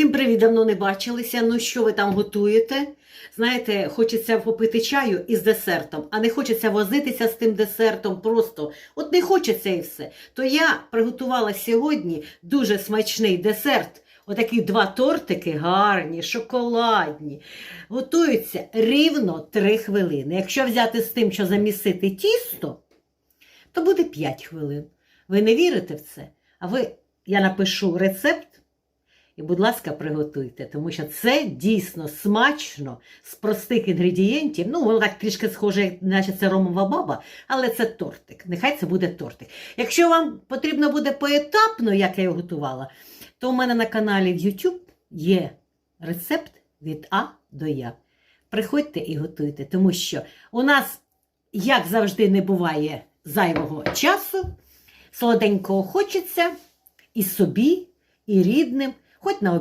Всім привіт, давно не бачилися. Ну що ви там готуєте? Знаєте, хочеться попити чаю із десертом, а не хочеться возитися з тим десертом просто. От не хочеться і все. То я приготувала сьогодні дуже смачний десерт. Отакі два тортики гарні, шоколадні. Готуються рівно 3 хвилини. Якщо взяти з тим, що замісити тісто, то буде 5 хвилин. Ви не вірите в це? А ви, я напишу рецепт. І, будь ласка, приготуйте, тому що це дійсно смачно з простих інгредієнтів. Ну, воно так трішки схоже, наче це ромова баба, але це тортик. Нехай це буде тортик. Якщо вам потрібно буде поетапно, як я його готувала, то у мене на каналі в YouTube є рецепт від А до Я. Приходьте і готуйте, тому що у нас, як завжди, не буває зайвого часу, солоденького хочеться і собі, і рідним, хоч на обід.